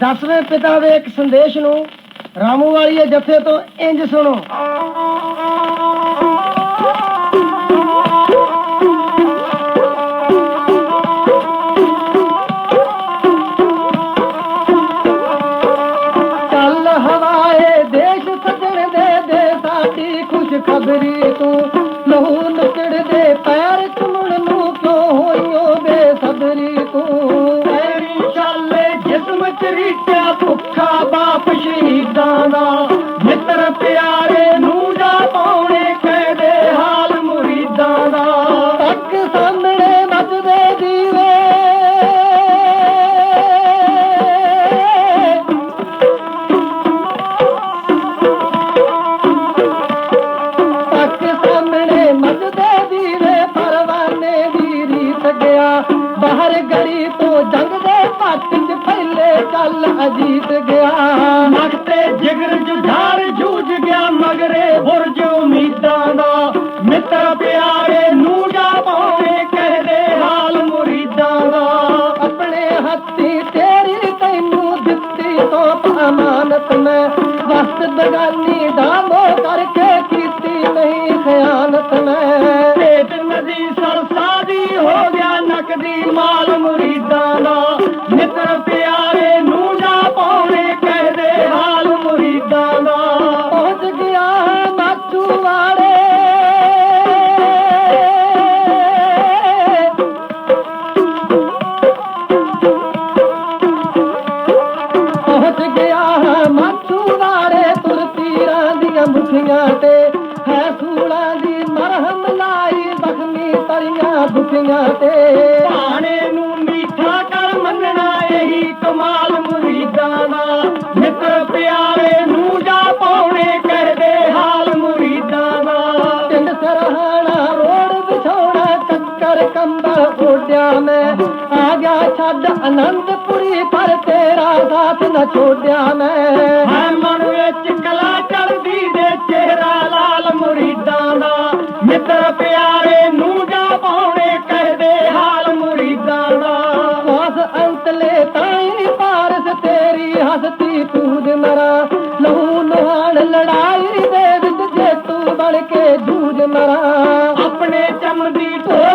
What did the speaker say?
ਦਸਵੇਂ ਪਿਤਾ ਦੇ ਇੱਕ ਸੰਦੇਸ਼ ਨੂੰ ਰਾਮੂ ਵਾਲੀਏ ਜੱਥੇ ਤੋਂ ਇੰਜ ਸੁਣੋ। ਚੱਲ ਹਵਾਏ ਦੇਸ਼ ਸੱਜਣ ਦੇ ਦੇ ਸਾਡੀ ਖੁਸ਼ ਖਬਰੀ ਤੂੰ ਰੀਟਿਆ ਭੁੱਖਾ ਬਾਪ ਸ਼ਹੀਦਾਂ ਦਾ। ਮਿੱਤਰ ਪਿਆਰੇ ਨੂੰ ਜਾ ਪਾਉਣੇ ਕਹਦੇ ਹਾਲ ਮੁਰੀਦਾਂ ਦਾ। ਤੱਕ ਸਾਹਮਣੇ ਮੱਜਦੇ ਦੀਵੇ ਤੱਕ ਸਾਹਮਣੇ ਮੱਜਦੇ ਦੀਵੇ ਪਰਵਾਨੇ ਦੀ ਗਿਆ। ਬਾਹਰ ਗਲੀ ਤੋਂ ਜੰਗ ਦੇ ਪੱਟ ਚ ਫੈਲੇ ਗਿਆ। ਮਗਤੇ ਜਿਗਰ ਜੁਝਾਰ ਜੂਝ ਗਿਆ, ਮਗਰੇ ਬੁਰਜ ਉਮੀਦਾਂ ਦਾ ਮਿੱਤਰ ਪਿਆਰੇ ਨੂੰ ਜਾ ਪਾਉਣੇ ਕਹਦੇ ਹਾਲ ਮੁਰੀਦਾਂ ਦਾ। ਆਪਣੇ ਹੱਥੀ ਤੇਰੀ ਤੈਨੂੰ ਦਿੱਤੀ ਤੋਂ ਅਮਾਨਤ ਮੈਂ, ਵਸਤ ਬਗਾਨੀ ਦਾ ਮੋਹ ਕਰਕੇ ਕੀਤੀ ਨਹੀਂ ਖਿਆਨਤ ਮੈਂ। ਭੇਟ ਨਦੀ ਸਰਸਾਦੀ ਹੋ ਗਿਆ ਨਕਦੀ ਮਾਲ ਮੁਰੀਦਾਂ ਦਾ, ਮਿੱਤਰ ਪਿਆਰੇ ਮੁਖੀਆਂ ਤੇ ਹੈ ਸੂਲਾਂ ਦੀ ਮਰਹਮ ਲਾਈ ਜ਼ਖਮੀ ਤਰੀਆਂ ਦੁਖੀਆਂ ਤੇ। ਭਾਣੇ ਨੂੰ ਮੀਠਾ ਕਰ ਮੰਨਣਾ ਇਹੀ ਕਮਾਲ ਮੁਰੀਦਾਂ ਦਾ। ਮਿੱਤਰ ਪਿਆਰੇ ਨੂੰ ਜਾ ਪਾਉਣੇ ਕਹਦੇ ਹਾਲ ਮੁਰੀਦਾਂ ਦਾ। ਪਿੰਡ ਸਰਹਾਣਾ ਰੋਡ ਵਿਛੋੜਾ ਚੱਕਰ ਕੰਬਲ ਓਡਿਆ ਮੈਂ। ਆ ਗਿਆ ਛੱਡ ਆਨੰਦਪੁਰੀ ਪਰ ਤੇਰਾ ਸਾਥ ਨਾ ਛੋੜਿਆ ਮੈਂ। ਮਨ ਵਿੱਚ ਕਲਾ ਦਰ ਪਿਆਰੇ ਨੂੰ ਜਾ ਪਾਉਣੇ ਕਰਦੇ ਹਾਲ ਮੁਰੀਦਾਂ ਦਾ। ਉਸ ਅੰਤਲੇ ਤਾਈ ਪਾਰਸ ਤੇਰੀ ਹਸਤੀ ਤੂੰ ਦੇ ਮਰਾ। ਲਹੂ ਲੋਹਾਣ ਲੜਾਈ ਦੇ ਵਿੱਚ ਜੇ ਤੂੰ ਬਣ ਕੇ ਜੂਝ ਮਰਾ। ਆਪਣੇ ਚੰਮ ਦੀ ਢੋ